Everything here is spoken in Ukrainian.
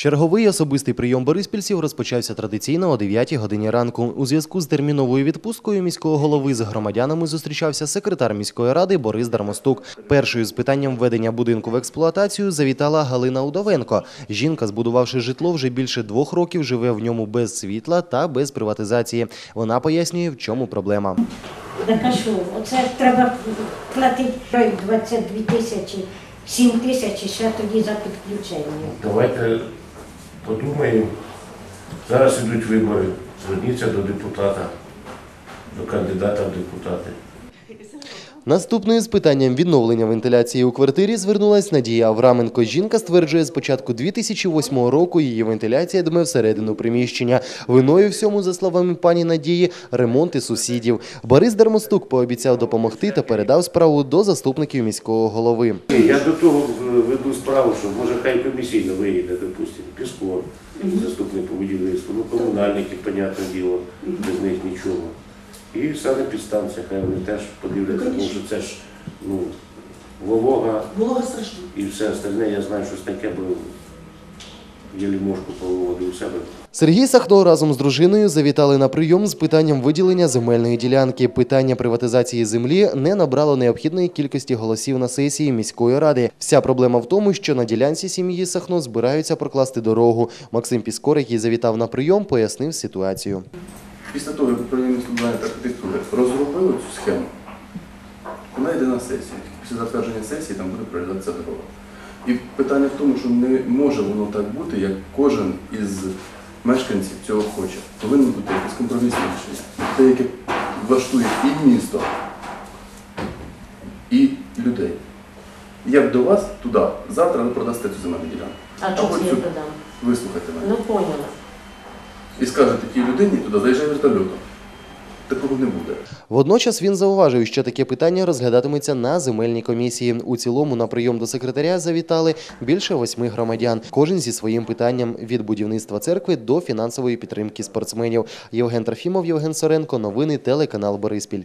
Черговий особистий прийом бориспільців розпочався традиційно о 9 годині ранку. У зв'язку з терміновою відпусткою міського голови з громадянами зустрічався секретар міської ради Борис Дармостук. Першою з питанням введення будинку в експлуатацію завітала Галина Удовенко. Жінка, збудувавши житло, вже більше двох років живе в ньому без світла та без приватизації. Вона пояснює, в чому проблема. Так а що, оце треба платити ой, 22 тисячі, 7 тисяч і ще тоді за підключення. Давайте подумаємо. Зараз йдуть вибори. Зверніться до депутата, до кандидата в депутати. Наступною з питанням відновлення вентиляції у квартирі звернулась Надія Авраменко. Жінка стверджує, з початку 2008 року її вентиляція дме всередину приміщення. Виною всьому, за словами пані Надії, ремонти сусідів. Борис Дармостук пообіцяв допомогти та передав справу до заступників міського голови. Я до того веду справу, що може хай комісійно виїде, допустимо, Піскор, заступник по будівництву, ну комунальники, понятне діло, без них нічого. І санепідстанція, хай вони теж подивляться, тому що це ж ну, волога Волога страшна. і все остальне, я знаю, щось таке, бо я ліможку повиводив у себе. Сергій Сахно разом з дружиною завітали на прийом з питанням виділення земельної ділянки. Питання приватизації землі не набрало необхідної кількості голосів на сесії міської ради. Вся проблема в тому, що на ділянці сім'ї Сахно збираються прокласти дорогу. Максим Піскор, який завітав на прийом, пояснив ситуацію. Після того, як управління містобудування та архітектури розробило цю схему, вона йде на сесію. Після затвердження сесії там буде прорізатися дорога. І питання в тому, що не може воно так бути, як кожен із мешканців цього хоче. Повинно бути якесь компромісне рішення. Те, яке влаштує і місто, і людей. Я б до вас туди завтра ви продасте цю земельну ділянку. А Або я додам? Вислухайте мене. Ну поняла. І скаже такій людині, туди заїжджай вертольотом. Такого не буде. Водночас він зауважив, що таке питання розглядатиметься на земельній комісії. У цілому на прийом до секретаря завітали більше восьми громадян. Кожен зі своїм питанням від будівництва церкви до фінансової підтримки спортсменів. Євген Трофімов, Євген Соренко. Новини телеканал Бориспіль.